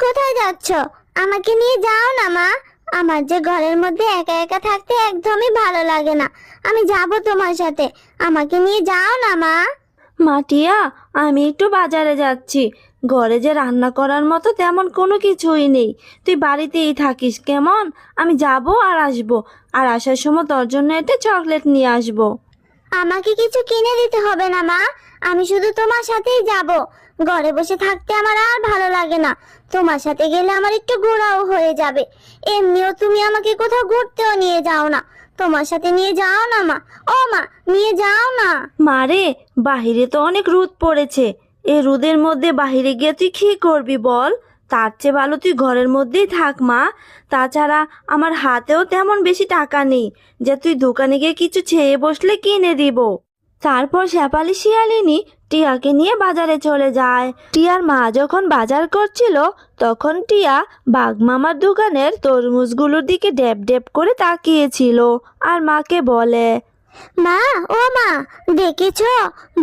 কোথায় যাচ্ছ? আমাকে নিয়ে যাও না মা। আমার যে ঘরের মধ্যে একা একা থাকতে একদমই ভালো লাগে না। আমি যাব তোমার সাথে। আমাকে নিয়ে যাও না মা। মাটিয়া আমি একটু বাজারে যাচ্ছি। ঘরে যে রান্না করার মতো তেমন কোনো কিছুই নেই। তুই বাড়িতেই থাকিস কেমন? আমি যাব আর আসব। আর আসার সময় তোর জন্য একটা চকলেট নিয়ে আসব। আমাকে কিছু কিনে দিতে হবে না মা। আমি শুধু তোমার সাথেই যাব। ঘরে বসে থাকতে আমার আর ভালো লাগে না। তোমার সাথে গেলে আমার একটু ঘোরাও হয়ে যাবে। এমনিও তুমি আমাকে কোথাও ঘুরতেও নিয়ে যাও না। তোমার সাথে নিয়ে যাও না, মা। ও, মা, নিয়ে যাও না। মারে বাহিরে তো অনেক রোদ পড়েছে। এই রোদের মধ্যে বাহিরে গিয়ে তুই কি করবি বল? তার চেয়ে ভালো তুই ঘরের মধ্যেই থাক, মা। তাছাড়া আমার হাতেও তেমন বেশি টাকা নেই। যে তুই দোকানে গিয়ে কিছু ছেয়ে বসলে কিনে দিব। তারপর শেপালি শিয়ালিনী টিয়াকে নিয়ে বাজারে চলে যায়। টিয়ার মা যখন বাজার করছিল তখন টিয়া বাঘমামার দোকানের তরমুজগুলোর দিকে ড্যাব ড্যাব করে তাকিয়েছিল আর মাকে বলে মা ও মা দেখেছ?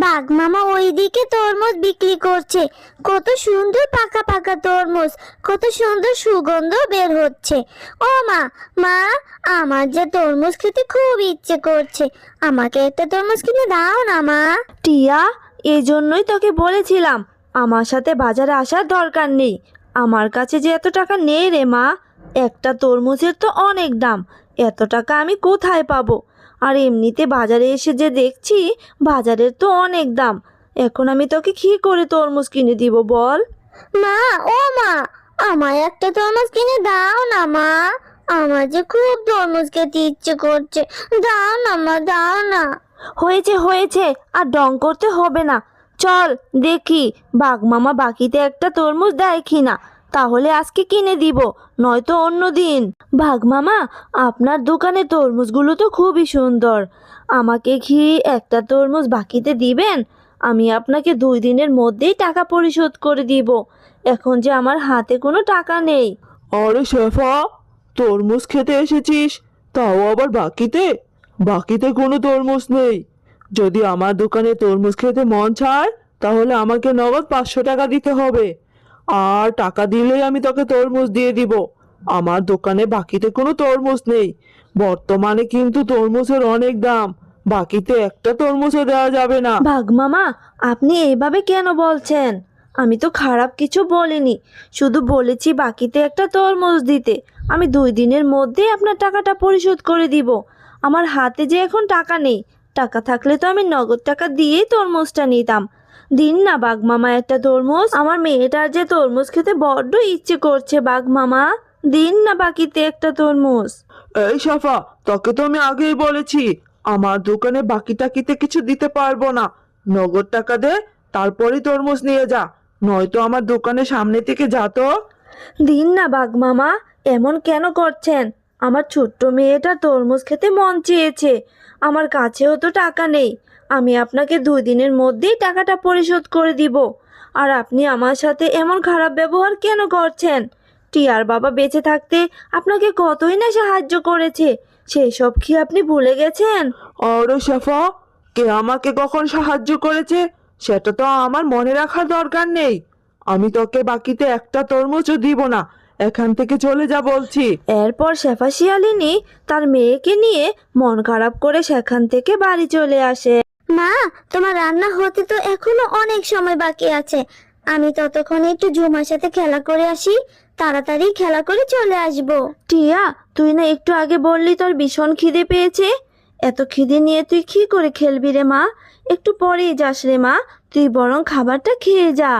বাঘ মামা ওইদিকে তরমুজ বিক্রি করছে। কত সুন্দর পাকা পাকা তরমুজ কত সুন্দর সুগন্ধ বের হচ্ছে। ও মা মা আমার যে তরমুজ খেতে খুব ইচ্ছে করছে আমাকে একটা তরমুজ কিনে দাও না মা। টিয়া এই জন্যই তোকে বলেছিলাম, আমার সাথে বাজারে আসার দরকার নেই। আমার কাছে যে এত টাকা নেই রে মা, একটা তরমুজের তো অনেক দাম, এত টাকা আমি কোথায় পাবো? আর এমনিতে বাজারে এসে যে দেখছি, বাজারের তো অনেক দাম, এখন আমি তোকে কি করে তরমুজ কিনে দিব বল? মা, ও মা, আমায় একটা তরমুজ কিনে দাও না মা, আমার যে খুব তরমুজ খেতে ইচ্ছে করছে, দাও না মা, দাও না। হয়েছে হয়েছে, আর ডং করতে হবে না। চল, দেখি, বাঘ মামা বাকিতে একটা তরমুজ দেয় কিনা। তাহলে আজকে কিনে দিব, নয়তো অন্য দিন। মামা, আপনার দোকানে তরমুজগুলো তো খুবই সুন্দর। আমাকে কি একটা তরমুজ বাকিতে দিবেন? আমি আপনাকে দুই দিনের মধ্যেই টাকা পরিশোধ করে দিব। এখন যে আমার হাতে কোনো টাকা নেই। আরে শেফা, তরমুজ খেতে এসেছিস? তাও আবার বাকিতে? বাকিতে কোনো তরমুজ নেই। যদি আমার দোকানে তরমুজ খেতে মন চায়, তাহলে আমাকে নগদ পাঁচশো টাকা দিতে হবে। আর টাকা দিলেই আমি তোকে তরমুজ দিয়ে দিব। আমার দোকানে বাকিতে কোনো তরমুজ নেই। বর্তমানে কিন্তু তরমুজের অনেক দাম। বাকিতে একটা তরমুজও দেওয়া যাবে না। বাঘ মামা, আপনি এইভাবে কেন বলছেন? আমি তো খারাপ কিছু বলিনি। শুধু বলেছি বাকিতে একটা তরমুজ দিতে। আমি দুই দিনের মধ্যে আপনার টাকাটা পরিশোধ করে দিব। আমার হাতে যে এখন টাকা নেই টাকা থাকলে তো আমি নগদ টাকা দিয়েই তরমুজটা নিতাম। দিন না বাঘ মামা একটা তরমুজ। আমার মেয়েটার যে তরমুজ খেতে বড্ড ইচ্ছে করছে বাঘ মামা। দিন না বাকিতে একটা তরমুজ। এই সাফা তোকে তো আমি আগেই বলেছি আমার দোকানে বাকি টাকিতে কিছু দিতে পারব না। নগদ টাকা দে তারপরে তরমুজ নিয়ে যা। নয়তো আমার দোকানের সামনে থেকে যা তো। দিন না বাঘ মামা এমন কেন করছেন? আমার ছোট্ট মেয়েটা তরমুজ খেতে মন চেয়েছে। আমার কাছেও তো টাকা নেই। আমি আপনাকে দুই দিনের মধ্যেই টাকাটা পরিশোধ করে দিব। আর আপনি আমার সাথে এমন খারাপ ব্যবহার কেন করছেন? টিয়ার বাবা বেঁচে থাকতে আপনাকে কতই না সাহায্য করেছে? সেই সব কি আপনি ভুলে গেছেন? আরে শেফা, কে আমাকে কখন সাহায্য করেছে? সেটা তো আমার মনে রাখার দরকার নেই। আমি তোকে বাকিতে একটা তরমুজও দিব না। এখান থেকে চলে যা বলছি। এরপর শেফা শিয়ালিনী তার মেয়েকে নিয়ে মন খারাপ করে সেখান থেকে বাড়ি চলে আসে। মা তোমার রান্না হতে তো এখনও অনেক সময় বাকি আছে। আমি ততক্ষণে একটু ঝুমার সাথে খেলা করে আসি তাড়াতাড়ি খেলা করে চলে আসব। টিয়া তুই না একটু আগে বললি তোর ভীষণ খিদে পেয়েছে। এত খিদে নিয়ে তুই কি করে খেলবি রে মা? একটু পরেই যাস রে মা তুই বরং খাবারটা খেয়ে যা।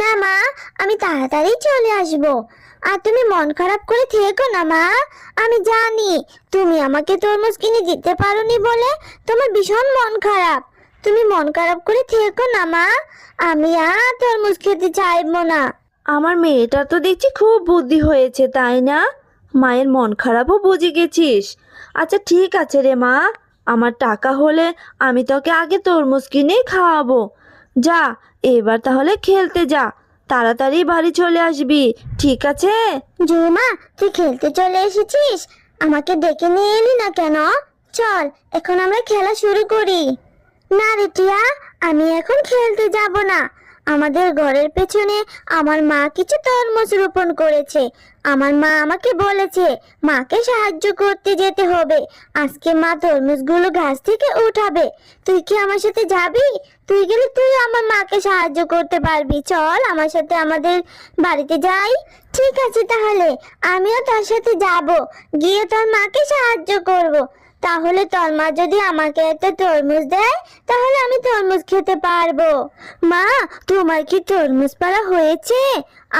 না মা, আমি তাড়াতাড়ি চলে আসব। আর তুমি মন খারাপ করে থেকো না মা। আমি জানি তুমি আমাকে তরমুজ কিনে দিতে পারোনি বলে তোমার ভীষণ মন খারাপ। তুমি মন খারাপ করে থেকো না মা। আমি আর তরমুজ খেতে চাইব না। আমার মেয়েটা তো দেখছি খুব বুদ্ধি হয়েছে, তাই না? মায়ের মন খারাপও বুঝে গেছিস। আচ্ছা ঠিক আছে রে মা। আমার টাকা হলে আমি তোকে আগে তরমুজ কিনে খাওয়াবো। যা এবার তাহলে খেলতে যা। তাড়াতাড়ি বাড়ি চলে আসবি, ঠিক আছে? জুমা, তুই খেলতে চলে এসেছিস? আমাকে ডেকে নিয়ে এলি না কেন? চল, এখন আমরা খেলা শুরু করি। না রে টিয়া, আমি এখন খেলতে যাব না। আমাদের ঘরের পেছনে আমার মা কিছু তরমুজ রোপণ করেছে। আমার মা আমাকে বলেছে, মাকে সাহায্য করতে যেতে হবে। আজকে মা তরমুজগুলো গাছ থেকে উঠাবে। তুই কি আমার সাথে যাবি? তুই গেলে তুই আমার মাকে সাহায্য করতে পারবি। চল আমার সাথে আমাদের বাড়িতে যাই। ঠিক আছে তাহলে, আমিও তার সাথে যাব। গিয়ে তোর মাকে সাহায্য করব। তাহলে তোর মা যদি আমাকে একটা তরমুজ দেয়, তাহলে আমি তরমুজ খেতে পারব। মা, তোমার কি তরমুজ পাড়া হয়েছে?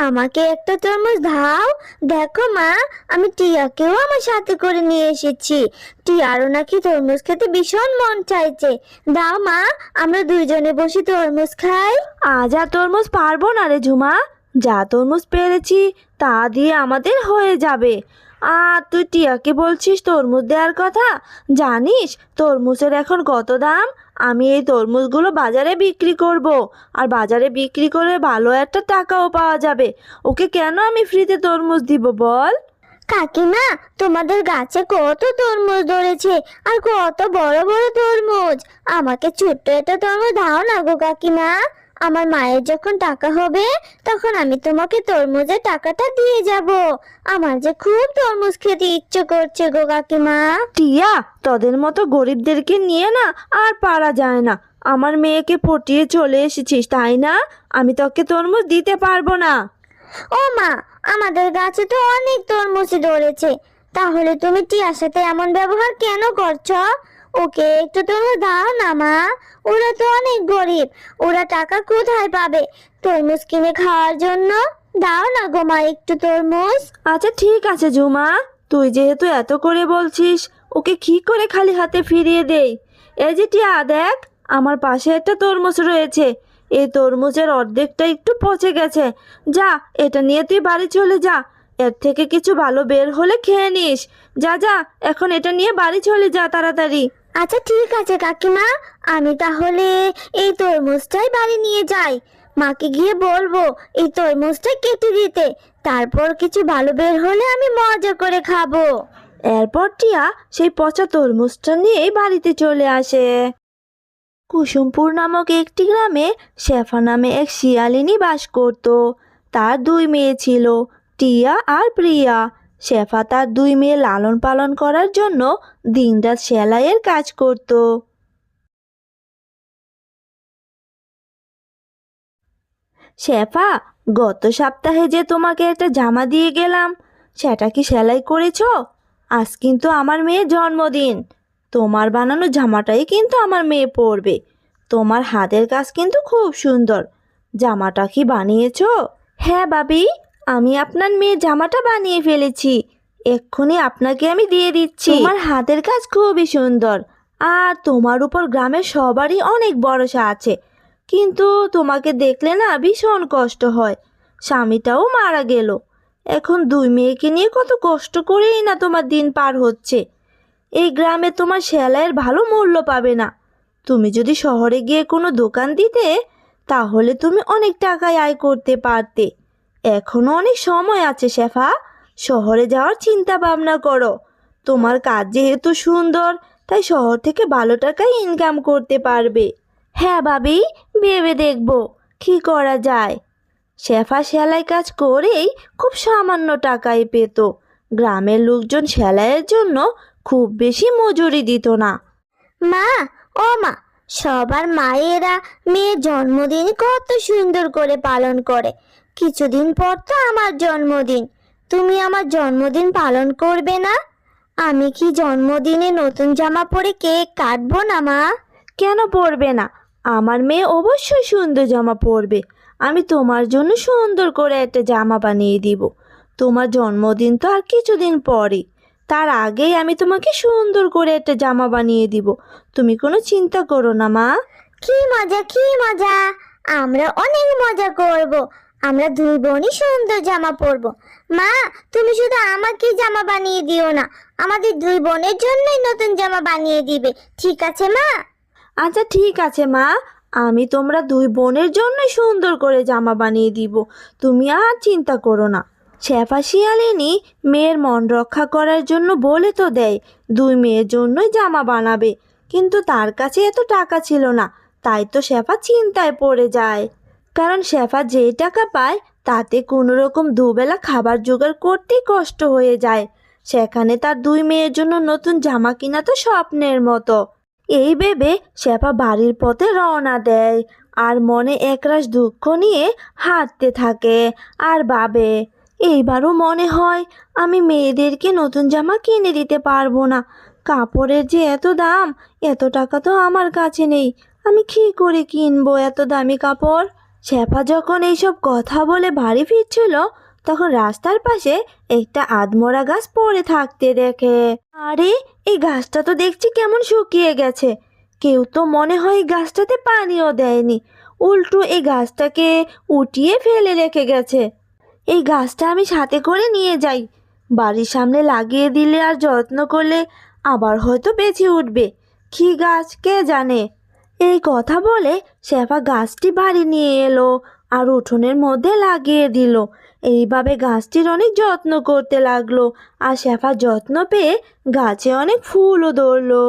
আমাকে একটা তরমুজ দাও। দেখো মা, আমি টিয়াকেও আমার সাথে করে নিয়ে এসেছি। টিয়ারও নাকি তরমুজ খেতে ভীষণ মন চাইছে। দাও মা, আমরা দুইজনে বসে তরমুজ খাই। আজ আর তরমুজ পারব না রে ঝুমা। যা তরমুজ পেরেছি, তা দিয়ে আমাদের হয়ে যাবে। আর তুই টিয়াকে বলছিস তরমুজ দেওয়ার কথা? জানিস, তরমুজের এখন কত দাম? আমি এই তরমুজগুলো বাজারে বিক্রি করব। আর বাজারে বিক্রি করে ভালো একটা টাকাও পাওয়া যাবে। ওকে কেন আমি ফ্রিতে তরমুজ দিব বল? কাকিমা, তোমাদের গাছে কত তরমুজ ধরেছে, আর কত বড় বড় তরমুজ? আমাকে ছোট্ট একটা তরমুজ দাও না গো কাকিমা। আমার মায়ের যখন টাকা হবে তখন আমি তোমাকে তরমুজের টাকাটা দিয়ে যাব। আমার যে খুব তরমুজ খেতে ইচ্ছে করছে গো কাকিমা। টিয়া তোদের মতো গরিবদেরকে নিয়ে না আর পারা যায় না। আমার মেয়েকে পটিয়ে চলে এসেছিস তাই না? আমি তোকে তরমুজ দিতে পারব না। ও মা আমাদের গাছে তো অনেক তরমুজ ধরেছে। তাহলে তুমি টিয়ার সাথে এমন ব্যবহার কেন করছ? ওকে একটু তরমুজ দাও না, মা। ওরা তো অনেক গরিব। ওরা টাকা কোথায় পাবে? তরমুজ কিনে খাওয়ার জন্য? দাও না গো মা একটু তরমুজ। আচ্ছা ঠিক আছে জুমা। তুই যেহেতু এত করে বলছিস, ওকে কি করে খালি হাতে ফিরিয়ে দেই? এই যে টিয়া, দেখ, আমার পাশে একটা তরমুজ রয়েছে। এই তরমুজের অর্ধেকটা একটু পচে গেছে। যা, এটা নিয়ে তুই বাড়ি চলে যা। এর থেকে কিছু ভালো বের হলে খেয়ে নিস। যা যা, এখন এটা নিয়ে বাড়ি চলে যা তাড়াতাড়ি। আচ্ছা ঠিক আছে কাকিমা। আমি তাহলে এই তরমুজটাই বাড়ি নিয়ে যাই। মাকে গিয়ে বলব, এই তরমুজটা কেটে দিতে। তারপর কিছু ভালো বের হলে আমি মজা করে খাব। এরপর টিয়া সেই পচা তরমুজটা নিয়েই বাড়িতে চলে আসে। কুসুমপুর নামক একটি গ্রামে শেফা নামে এক শিয়ালিনী বাস করত। তার দুই মেয়ে ছিল, টিয়া আর প্রিয়া। শেফা তার দুই মেয়ে লালন পালন করার জন্য দিনরাত সেলাইয়ের কাজ করত। শেফা, গত সপ্তাহে যে তোমাকে একটা জামা দিয়ে গেলাম, সেটা কি সেলাই করেছ? আজ কিন্তু আমার মেয়ের জন্মদিন। তোমার বানানো জামাটাই কিন্তু আমার মেয়ে পরবে। তোমার হাতের কাজ কিন্তু খুব সুন্দর। জামাটা কি বানিয়েছো? হ্যাঁ বাবি আমি আপনার মেয়ের জামাটা বানিয়ে ফেলেছি। এক্ষুনি আপনাকে আমি দিয়ে দিচ্ছি। তোমার হাতের কাজ খুবই সুন্দর। আর তোমার উপর গ্রামের সবারই অনেক ভরসা আছে। কিন্তু তোমাকে দেখলে না ভীষণ কষ্ট হয়। স্বামীটাও মারা গেল। এখন দুই মেয়েকে নিয়ে কত কষ্ট করেই না তোমার দিন পার হচ্ছে। এই গ্রামে তোমার সেলাইয়ের ভালো মূল্য পাবে না। তুমি যদি শহরে গিয়ে কোনো দোকান দিতে তাহলে তুমি অনেক টাকায় আয় করতে পারতে। এখনও অনেক সময় আছে, শেফা। শহরে যাওয়ার চিন্তা ভাবনা করো। তোমার কাজ যেহেতু সুন্দর, তাই শহর থেকে ভালো টাকায় ইনকাম করতে পারবে। হ্যাঁ ভাবি, ভেবে দেখব কি করা যায়। শেফা সেলাই কাজ করেই খুব সামান্য টাকাই পেত। গ্রামের লোকজন সেলাইয়ের জন্য খুব বেশি মজুরি দিত না। মা, ও মা, সবার মায়েরা মেয়ের জন্মদিন কত সুন্দর করে পালন করে। কিছুদিন পর তো আমার জন্মদিন। তুমি আমার জন্মদিন পালন করবে না? আমি কি জন্মদিনে নতুন জামা পরে কেক কাটবো না মা? কেন পরবে না? আমার মেয়ে অবশ্যই সুন্দর জামা পরবে। আমি তোমার জন্য সুন্দর করে একটা জামা বানিয়ে দিব। তোমার জন্মদিন তো আর কিছুদিন পরে তার আগেই আমি তোমাকে সুন্দর করে একটা জামা বানিয়ে দিব। তুমি কোনো চিন্তা করো না মা। কি মজা কি মজা। আমরা অনেক মজা করব। আমরা দুই বোনই সুন্দর জামা পরবো। মা, তুমি শুধু আমাকে জামা বানিয়ে দিও না, আমাদের দুই বোনের জন্যই নতুন জামা বানিয়ে দিবে। ঠিক আছে, মা? আচ্ছা ঠিক আছে, মা। আমি তোমরা দুই বোনের জন্যই সুন্দর করে জামা বানিয়ে দিব। তুমি আর চিন্তা করো না। শেফা শিয়ালিনী মেয়ের মন রক্ষা করার জন্য বলে তো দেয়, দুই মেয়ের জন্যই জামা বানাবে। কিন্তু তার কাছে এত টাকা ছিল না, তাই তো শেফা চিন্তায় পড়ে যায়। কারণ শেফা যে টাকা পায়, তাতে কোনো রকম দুবেলা খাবার জোগাড় করতেই কষ্ট হয়ে যায়। সেখানে তার দুই মেয়ের জন্য নতুন জামা কিনা তো স্বপ্নের মতো। এই ভেবে শেফা বাড়ির পথে রওনা দেয় আর মনে একরাশ দুঃখ নিয়ে হাঁটতে থাকে আর ভাবে, এইবারও মনে হয় আমি মেয়েদেরকে নতুন জামা কিনে দিতে পারব না। কাপড়ের যে এত দাম, এত টাকা তো আমার কাছে নেই। আমি কি করে কিনবো এত দামি কাপড়? শেফা যখন এইসব কথা বলে বাড়ি ফিরছিল, তখন রাস্তার পাশে একটা আদমরা গাছ পড়ে থাকতে দেখে। আরে, এই গাছটা তো দেখছি কেমন শুকিয়ে গেছে। কেউ তো মনে হয় এই গাছটাতে পানিও দেয়নি। উল্টো এই গাছটাকে উঠিয়ে ফেলে রেখে গেছে। এই গাছটা আমি সাথে করে নিয়ে যাই। বাড়ির সামনে লাগিয়ে দিলে আর যত্ন করলে আবার হয়তো বেঁচে উঠবে। কি গাছ, কে জানে? এই কথা বলে শেফা গাছটি বাড়ি নিয়ে এলো আর উঠোনের মধ্যে লাগিয়ে দিল। এইভাবে গাছটির অনেক যত্ন করতে লাগল আর শেফা যত্ন পেয়ে গাছে অনেক ফুলও ধরলো।